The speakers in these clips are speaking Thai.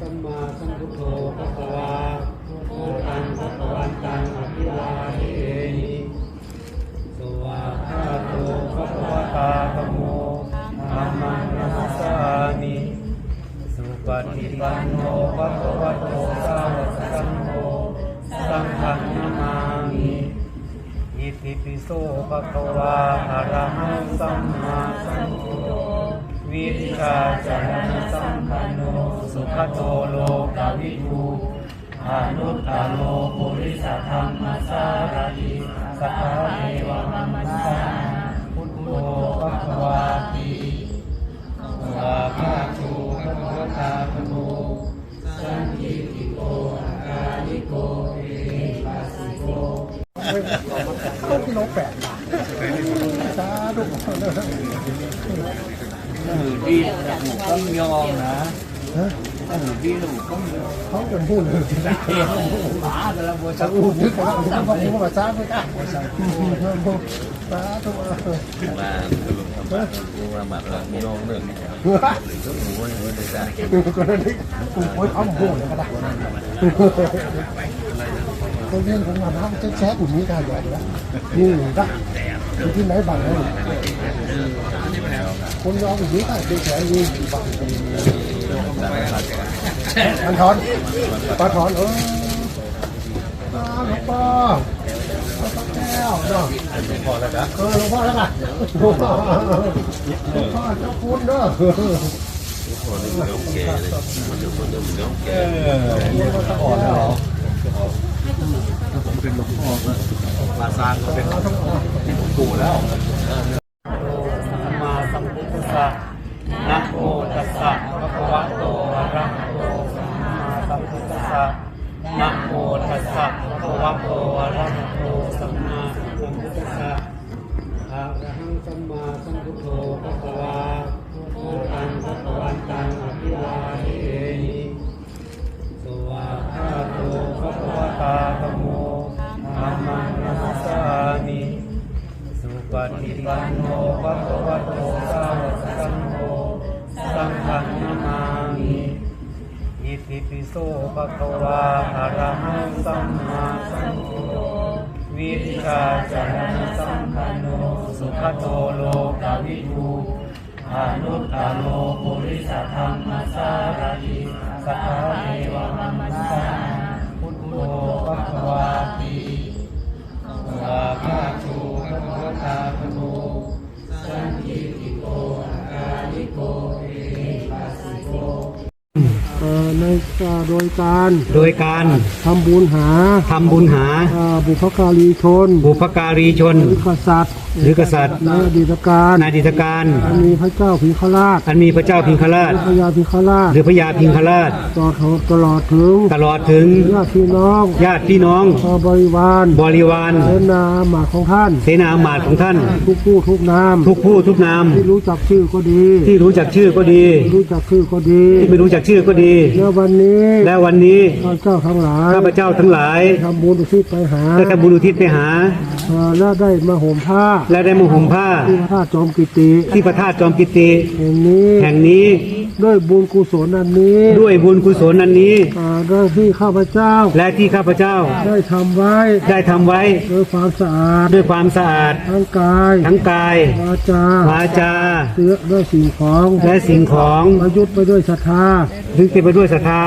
สัมมาสัมพุทโธภะคะวาโอตังภะคะวันตังอภิวาเทนิสวาคาโตภะคะวะตาธโมธรรมังนัสสามิสุปฏิปันโนภะวะโตสาวกสังโฆสังฆนามามิอิติปิโสภะวะอะระหังสัมมาสัมพุทโธวิชาจารณสัมปันโน สุขโตโลกวิทูอนุตตโลปุริสธรรมสารติสัพพะเทวมมัสสาพุทโธภะคะวาติวาคาโตภะคะวะตาธโมสันติติโกอาการิโกเอปัสสิโกต้นกิโลแปดบาทสาธุมือดีถูกต้องยอมนะ มือดีถูกต้องยอมเขาจนพูดเลยที่ไหนหมาแต่ละบัวจะจะอู้อู้ถึงเขาถึงเขาพูดภาษาไม่ได้สาธุ มาดูมาบัดเราไม่ลงเรื่อนี้ครับก็หนูว่าอย่างนี้เลยจ้ะก็นั่นนี่โอ้ยเขาพูดเลยก็ได้คนเล่นของมันเขาจะแช่อุ่นนี้กันใหญ่แล้วนี่ก็อยู่ที่ไหนบ้างเนี่ยคนยอเป็นแฉยิงบ้างมันถอนาถอนเออปลาหลวงพ่อหลวงพ่อแก้วเนาะพอแล้วจ้ะเออหลวงพ่อแล้วกันหลวงพ่อหลวงพ่อเจ้าคุณเด้อพอเลยโอเคเลยมันจะคนเดิมโอเคอ่อแล้วมาสร้างก็เป็นกูแล้ว ปิโสภะคะวะอะระหังสัมมาสัมพุทโธวิชชาจารณสัมปันโนสุขโตโลกวิทูอนุตตโลปุริสธรรมสารติสัท ในโดยการโดยการทำบุญหาทำบุญหาบุพการีชนบุพการีชนหรือกษัตริย์ หรือกษัตริย์ในอดีตการในอดีตการอันมีพระเจ้าพิงคราชอันมีพระเจ้าพิงคราชพระยาพิงคราชหรือพระยาพิงคราชตลอดตลอดถึงตลอดถึงญาติพี่น้องญาติพี่น้องชาวบริวารบริวารเสนาหมาของท่าน เสนาอามาตย์ของท่าน ทุกผู้ทุกนามทุกผู้ทุกนามที่รู้จักชื่อก็ดี ที่รู้จักชื่อก็ดีที่รู้จักชื่อก็ดีที่ไม่รู้จักชื่อก็ดีในวันนี้และวันนี้ข้าเจ้าทั้งหลายข้าพเจ้าทั้งหลายทำบุญอุทิศไปหาได้ทำบุญอุทิศไปหาเอ่อและได้มาห่มผ้าและได้มาห่มผ้าที่พระธาตุจอมกิติที่พระธาตุจอมกิติแห่งนี้แห่งนี้ด้วยบุญกุศลอันนี้ด้วยบุญกุศลนันนี้อ่าด้วยที่ข้าพเจ้า และที่ข้าพเจ้า ได้ทำไว้ได้ทำไว้ด้วยความสะอาดด้วยความสะอาด ทั้งกายทั้งกายวาจาวาจา เสื้อด้วยสิ่งของและสิ่งของประยุทธ์ไปด้วยศรัทธาถึงเต็มไปด้วยศรัทธา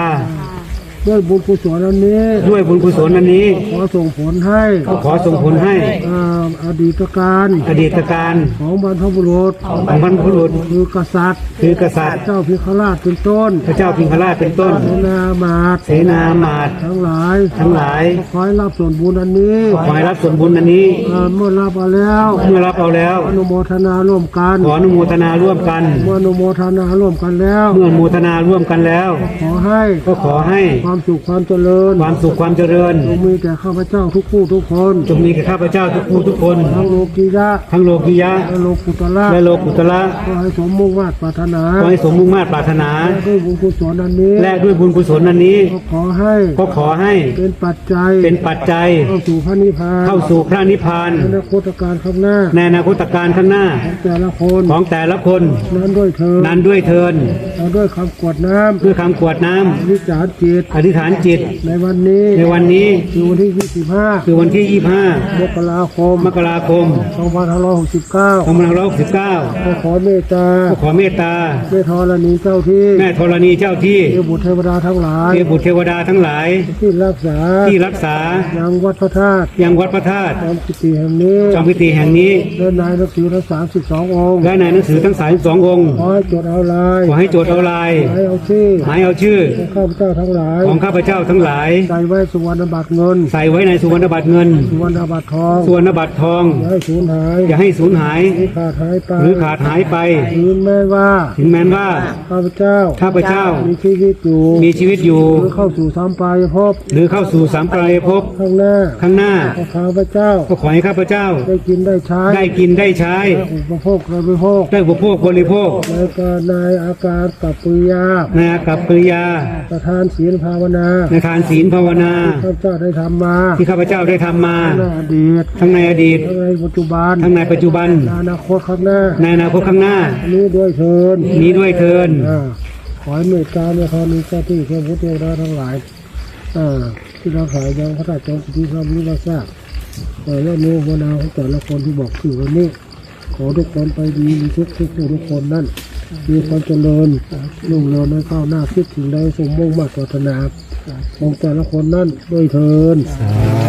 ด้วยบุญกุศลอันนี้ด้วยบุญกุศลนันนี้ ขอส่งผลให้ก็ขอส่งผลให้อ่าอดีตการอดีตการของบรรพบุรุษของบรรพบุรุษคือกษัตริย์คือกษัตริย์ เจ้าพิคราชเป็นต้นพระเจ้าพิงคราชเป็นต้น เสนามาตย์เสนามาตย์ทั้งหลายทั้งหลายขอให้รับส่วนบุญอันนี้ขอให้รับส่วนบุญอันนี้อ่าเมื่อรับเอาแล้วเมื่อรับเอาแล้ว อนุโมทนาร่วมกันขออนุโมทนาร่วมกัน เมื่ออนุโมทนาร่วมกันแล้ว เมื่ออนุโมทนาร่วมกันแล้ว ขอให้ก็ขอให้ความสุขความเจริญความสุขความเจริญจงมีแก่ข้าพเจ้าทุกผู้ทุกคนจงมีแก่ข้าพเจ้าทุกผู้ทุกคนทั้งโลกียะทั้งโลกิยะและโลกุตละและโลกุตละขอให้สมมุ่งมาตรปรารถนาขอให้สมมุ่งมาตรปรารถนาและด้วยบุญกุศลอันนี้ และด้วยบุญกุศลอันนี้ก็ขอให้ก็ขอให้เป็นปัจจัยเป็นปัจจัยเข้าสู่พระนิพพานเข้าสู่พระนิพพานในอนาคตการข้างหน้าในอนาคตการข้างหน้าของแต่ละคนของแต่ละคนนั้นด้วยเธอนั้นด้วยเทินเอาด้วยคำกวดน้ำด้วยคำกวดน้ำอธิษฐานจิตอธิธิษฐานจิต ในวันนี้ในวันนี้ คือวันที่25คือวันที่มกราคม25มกราคม2569 2569ขอขอเมตตาก็ขอเมตตาเมธรณีเจ้าที่แม่ธรณีเจ้าที่เทวบุตรเทวดาทั้งหลายเทพบุตรเทวดาทั้งหลาย ที่รักษาที่รักษายังวัดพระธาตุยังวัดพระธาตุจอมกิติแห่งนี้จอมพิธีแห่งนี้เดินนายนักสือทั้ง32องค์และในหนังสือทั้งสายสององค์ขอให้จดเอาลายขอให้โจทย์เอาลายขอให้เอาชื่อหมายเอาชื่อของข้าพเจ้าทั้งหลายของข้าพเจ้าทั้งหลาย ใส่ไว้สุวรรณบัตรเงิน ใส่ไว้ในสุวรรณบัตรเงิน สุวรรณบัตรทอง สุวรรณบัตรทอง อย่าให้สูญหาย อย่าให้สูญหาย หรือขาดหายไปหรือขาดหายไปหรือแม้ว่าถึงแม้ว่า ข้าพเจ้า ข้าพเจ้า มีชีวิตอยู่ มีชีวิตอยู่ หรือเข้าสู่สามปลายภพ หรือเข้าสู่สามปลายภพ ข้างหน้า ข้างหน้าขอข้าพเจ้า ก็ขอให้ข้าพเจ้า ได้กินได้ใช้ ได้กินได้ใช้ ได้อุปโภคได้บริโภค ได้อุปโภคบริโภคในการในอาการกับปริยาในอากับปริยา ประทานศีลภาวนาในทานศีลภาวนาข้าพเจ้าได้ทำมา ที่ข้าพเจ้าได้ทำมาในอดีตทั้งในอดีตทั้งในปัจจุบันทั้งในปัจจุบันในอนาคตข้างหน้าในอนาคตข้างหน้าอันนี้ด้วยเชิญนี้ด้วยเทินอ่าขอให้เมตตาในคราวนี้เจ้าที่เทพพุทธเทวดาทั้งหลายอ่าที่เราขายยังพระราชจอมสิทธิพระมิตรทราบเออและโน้มนาของแต่ละคนที่บอกคือวันนี้ ขอทุกคนไปดีมีทุกทุกผู้ทุกคนนั่น มีความเจริญรุ่งเรืองในข้าวหน้าคิดถึงได้สมมุ่งมากปรารถนา ของแต่ละคนนั่นด้วยเทินสา